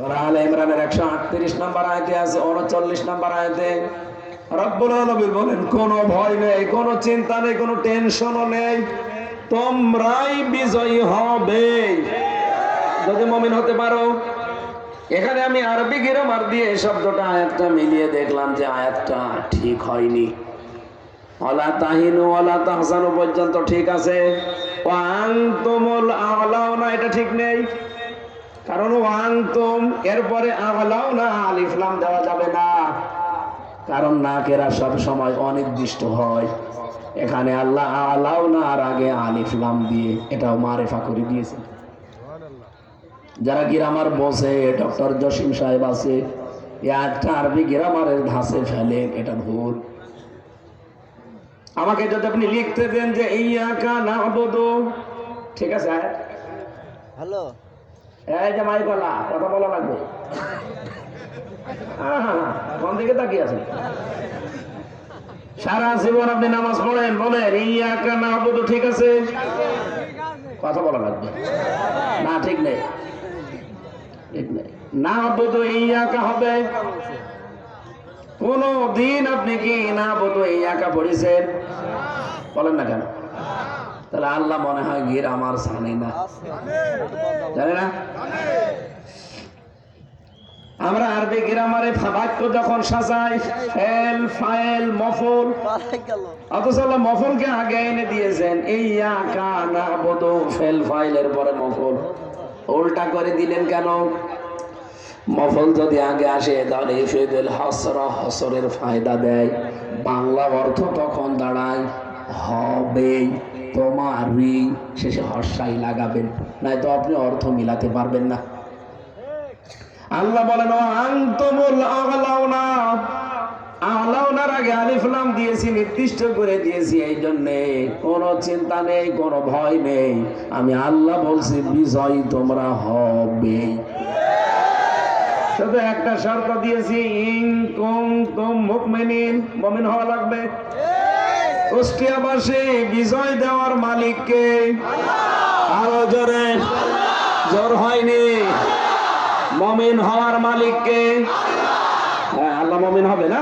সূরা আলে ইমরানের 138 নম্বর আয়াতে আছে 39 নম্বর আয়াতে, রব্বুল আলামিন বলেন, কোনো ভয় নেই, কোনো চিন্তা নেই, কোনো টেনশনও নেই, তোমরাই বিজয়ী হবে। যদি মমিন হতে পারো, এখানে আমি আরবি গ্রামার দিয়ে এই শব্দটা, আয়াতটা মিলিয়ে দেখলাম যে আয়াতটা ঠিক হয়নি। অলা তাহিনু অলা তাহসানু পর্যন্ত ঠিক আছে। এটা ঠিক নেই। কারণ ওয়াং তুম এরপরে আলাও না আলিফলাম দেওয়া যাবে না। কারণ নাকেরা সব সময় অনির্দিষ্ট হয়। এখানে আল্লাহ আলাও না আর আগে আলিফলাম দিয়ে এটাও মারেফা করে দিয়েছে। যারা গ্রামার বসে, ডক্টর জসিম সাহেব আছে একটা আরবি গ্রামারের ধাসে ফেলেন এটা ভুল। আমাকে যদি আপনি লিখতে দেন যে, ইয়াকা না ঠিক আছে? হ্যালো। এই যে মাই কথা বলা লাগবে। কোন দিকে তাকিয়ে সারা জীবন আপনি নামাজ পড়েন, বলেন, ইয়াকা না ঠিক আছে? কথা বলা লাগবে। না, ঠিক নেই। ঠিক নেই। না আবুদু ইয়াকা হবে। কোন দিন আপনি কি না আবুদু ইয়াকা পড়েছেন? বলেন না কেন। তাহলে আল্লাহ মনে হয় গির আমার সানি না। জানে না? আমরা আরবি গ্রামারে বাক্য যখন সাজাই, ফেল ফাইল মফল, অথচ আল্লাহ মফলকে আগে এনে দিয়েছেন এই আকা না বদো ফেল ফাইলের পরে মফল। উল্টা করে দিলেন কেন? মফল যদি আগে আসে, তাহলে ইফেদুল হসর, হসরের ফায়দা দেয়। বাংলা অর্থ তখন দাঁড়ায় হবে তোমারই শেষে হর্ষাই লাগাবেন, নয়তো আপনি অর্থ মিলাতে পারবেন না। আল্লাহ বলেন আলাউনার আগে আলিফলাম দিয়েছি, নির্দিষ্ট করে দিয়েছি, এই জন্যে কোনো চিন্তা নেই, কোনো ভয় নেই। আমি আল্লাহ বলছি, বিজয় তোমরা হবে। শুধু একটা শর্ত দিয়েছি ইং কুম তুম মুকমিনিন মমিন হওয়া লাগবে। কুষ্টিয়াবাসী বিজয় দেওয়ার মালিককে আরও জোরে। জোর হয়নি। মমিন হওয়ার মালিককে। হ্যাঁ আল্লাহ মমিন হবে না?